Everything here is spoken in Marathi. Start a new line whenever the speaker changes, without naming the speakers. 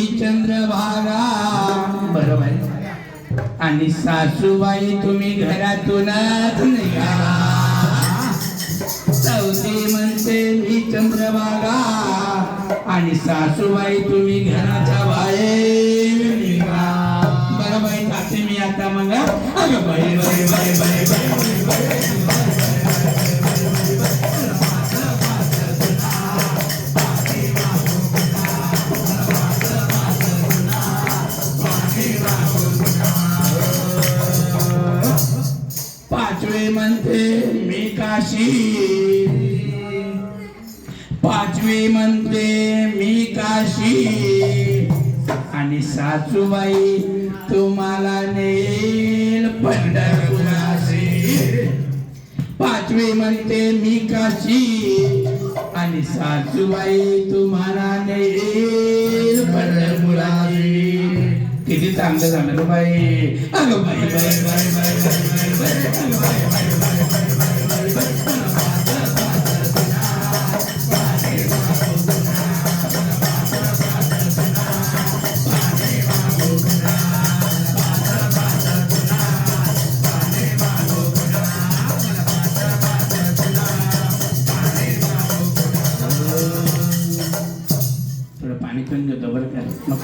चंद्रभागा. बरोबर. आणि सासूबाई तुम्ही घरातूनच चौथी म्हणते मी चंद्रभागा. आणि सासूबाई तुम्ही घराच्या बाहेर बरोबर मी आता मग अगं बाई. म्हणते मी काशी. पाचवी म्हणते मी काशी. आणि सासूबाई तुम्हाला नेल पंढरपुराशी. पाचवी म्हणते मी काशी. आणि सासूबाई तुम्हाला नेल पंढरपुराशी. किती चांगलं झालं बाई. अगं बाई बाई बाई बाई. पाणी पण घेतो बरं काय